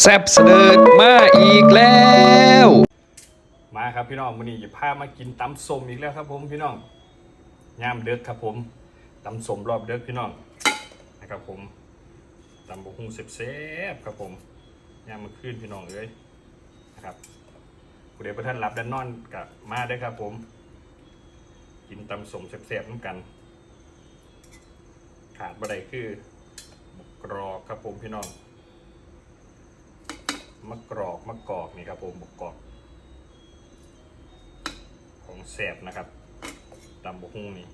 แซบเสดิร์ดมาอีกแล้ว มาครับพี่น้องวันนี้จะพามากินตำส้มอีกแล้วครับผมพี่น้องย่ามเด็กครับผมตำส้มรอบเด็กพี่น้องนะครับผมตำบกฮุงเซฟๆครับผมย่ามมาขึ้นพี่น้องเอ้ยนะครับผู้ใดประท่านรับด้านนอนกับมาได้ครับผม กินตำส้มแซ่บๆน้ำกัน ขาดบ่ได้คือกรอกครับผมพี่น้อง มะกรอกมะกอกนี่ครับผมมะกอก ของแสบนะครับตำบกฮุ่งนี่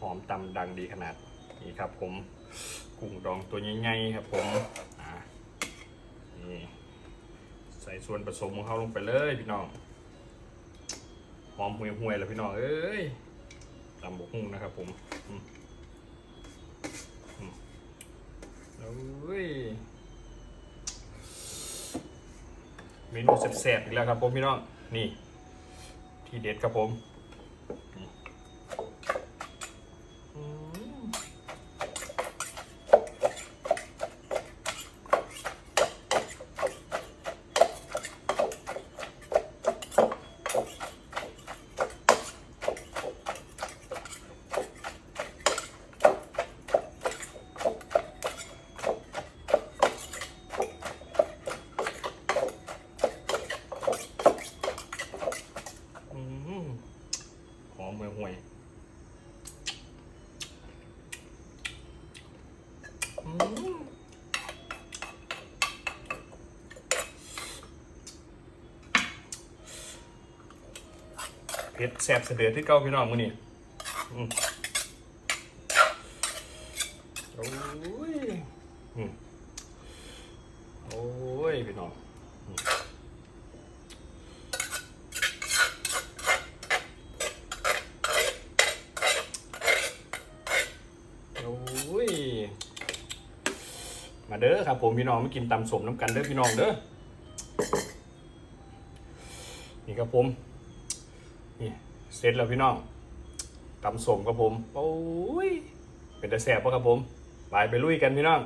หอมตำดังดีขนาดนี้ครับผม กุ้งดองตัวใหญ่ๆครับผมอ่านี่ ใส่ส่วนผสมของเขาลงไปเลยพี่น้องหอมห่วยหวยๆแล้วพี่น้องเอ้ยตำบกหุ่งนะครับผมอืมอืมโอ้ยเมนูแซ่บๆอีกแล้วครับผมพี่น้องนี่ ที่เด็ดครับผมนี่อืมอืมหอมห่วยห่วยๆอืม เผ็ดแซ่บเสด็จที่เก้าพี่น้องมือนี่โอ้ยโอ้ยพี่น้อง โอ้ย มาเด้อครับผมพี่น้องมากินตำสมน้ำกันเด้อพี่น้องเด้อนี่ครับผมนี่เสร็จแล้วพี่น้องตำสมครับผมโอ้ยเป็นแต่แสบปะครับผมไปไปลุยกันพี่น้อง